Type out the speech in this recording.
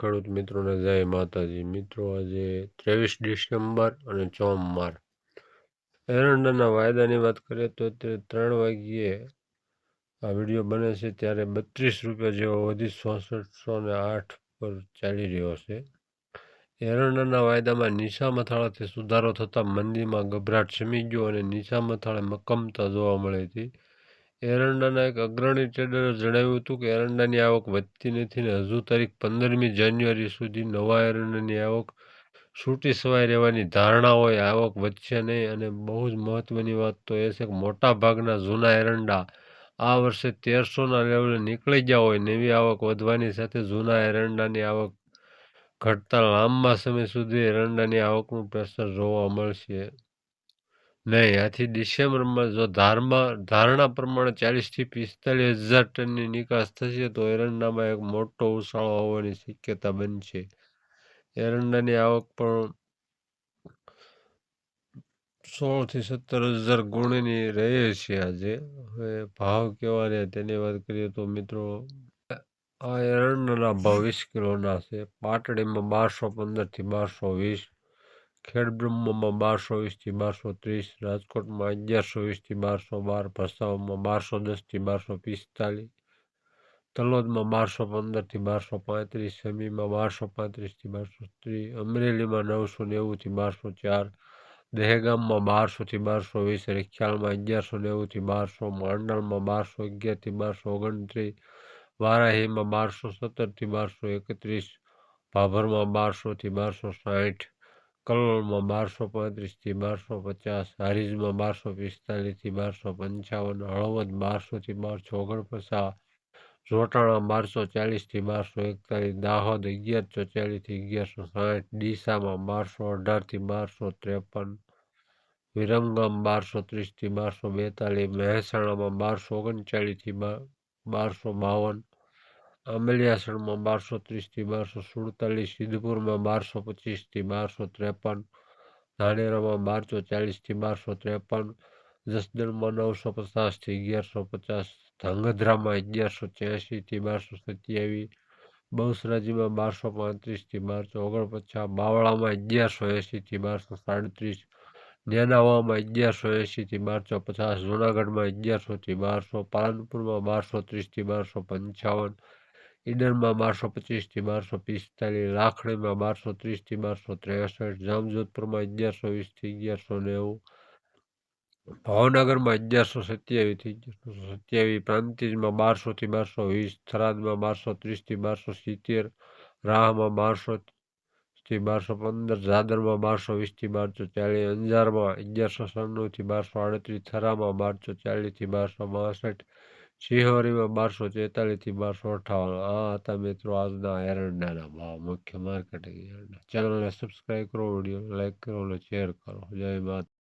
ખેડૂત મિત્રોને જય માતાજી. મિત્રો, આજે ત્રેવીસ ડિસેમ્બર અને ચોમવાર એરંડાના વાયદાની વાત કરીએ તો તે ત્રણ વાગ્યે આ વીડિયો બને છે ત્યારે બત્રીસ રૂપિયા જેવો વધી ચોસઠસો ને આઠ પર ચાલી રહ્યો છે. એરંડાના વાયદામાં નીચા મથાળાથી સુધારો થતાં મંદીમાં ગભરાટ શમી ગયો અને નીચા મથાળે મક્કમતા જોવા મળી હતી. એરંડાના એક અગ્રણી ટ્રેડરે જણાવ્યું હતું કે એરંડાની આવક વધતી નથી ને હજુ તારીખ પંદરમી જાન્યુઆરી સુધી નવા એરંડાની આવક છૂટી સવાઈ રહેવાની ધારણા હોય, આવક વધશે નહીં. અને બહુ જ મહત્ત્વની વાત તો એ છે કે મોટા ભાગના જૂના એરંડા આ વર્ષે તેરસોના લેવલે નીકળી ગયા હોય નવી આવક વધવાની સાથે જૂના એરંડાની આવક ઘટતા લાંબા સમય સુધી એરંડાની આવકનું પ્રેશર જોવા મળશે. નહીં આથી ડિસેમ્બરમાં જો ધારમાં, ધારણા પ્રમાણે ચાલીસથી પિસ્તાલીસ હજાર ટનની નિકાસ થશે, તો એરંડામાં એક મોટો ઉછાળો હોવાની શક્યતા બનશે. એરંડાની આવક પણ સોળથી સત્તર હજાર ગુણની રહે છે આજે. હવે ભાવ કેવા રહે તેની વાત કરીએ તો મિત્રો, આ એરંડાના ભાવ વીસ કિલોના છે. પાટડીમાં બારસો પંદરથી બારસો વીસ. ખેડબ્રહ્મમાં બારસો વીસથી બારસો ત્રીસ, રાજકોટમાં અગિયારસો વીસથી બારસો બાર ભસાઉમાં બારસો દસથી બારસો પિસ્તાલીસ, તલોદમાં બારસો પંદરથી બારસો પાંત્રીસ સમીમાં બારસો પાંત્રીસથી બારસો ત્રીસ, અમરેલીમાં નવસો નેવુંથી બારસો ચાર, દહેગામમાં બારસોથી બારસો વીસ, રખિયાલમાં અગિયારસો નેવુંથી બારસો, માંડલમાં બારસો અગિયારથી બારસો ઓગણત્રીસ, વારાહીમાં બારસો સત્તરથી બારસો એકત્રીસ, ભાભરમાં બારસોથી બારસો સાઠ કલોલમાં બારસો પાંત્રીસથી બારસો પચાસ, હારીજમાં બારસો પિસ્તાલીસથી બારસો પંચાવન, હળવદ બારસોથી બારસો ઓગણપચાસ જોટાણા બારસો ચાલીસથી બારસો એકતાલીસ, દાહોદ અગિયારસો ચાલીસથી અગિયારસો સાઠ, ડીસામાં બારસો અઢારથી બારસો ત્રેપન, વિરમગામ બારસો ત્રીસથી બારસો બેતાલીસ, મહેસાણામાં બારસો ઓગણચાળીસથી બારસો બાવન આંબલિયાસણમાં બારસો ત્રીસથી બારસો સુડતાલીસ, સિદ્ધપુરમાં બારસો પચીસથી બારસો ત્રેપન, ધાનેરામાં બારસો ચાલીસથી બારસો ત્રેપન, જસદણમાં નવસો પચાસથી અગિયારસો પચાસ, ધાંગધ્રામાં અગિયારસો ત્યાસીથી બારસો સત્યાવીસ, બહુસરાજીમાં બારસો પાંત્રીસથી બારસો ઓગણપચાસ, બાવળામાં અગિયારસો એંશીથી બારસો સાડત્રીસ, નેનાવામાં અગિયારસો એંશીથી બારસો પચાસ, જૂનાગઢમાં અગિયારસોથી બારસો, પાલનપુરમાં બારસો ત્રીસથી બારસો પંચાવન ઈડરમાં બારસો પચીસથી બારસો પિસ્તાલીસ લાખણીમાં બારસો ત્રીસથી બારસો ત્રેસઠ, જામજોધપુરમાં અગિયારસો વીસથી અગિયારસો નેવું, ભાવનગરમાં અગિયારસો સત્યાવીસથી અગિયારસો સત્યાવીસ, પ્રાંતિજમાં બારસોથી બારસો વીસ, થરાદમાં બારસો ત્રીસથી બારસો સિત્તેર, રાહમાં બારસો થી બારસો પંદર જાદરમાં બારસો વીસથી બારસો ચાલીસ, અંજારમાં અગિયારસો સન્નુંથી બારસો આડત્રીસ, થરામાં બારસો ચાલીસથી બારસો બાસઠ શિહોરીમાં બારસો તેતાલીસથી બારસો અઠાવન આ હતા મિત્રો આજના એરંડાના ભાવ. મુખ્ય માર્કેટિંગ ચેનલને સબસ્ક્રાઈબ કરો વીડિયો લાઈક કરો અને શેર કરો. જય માતા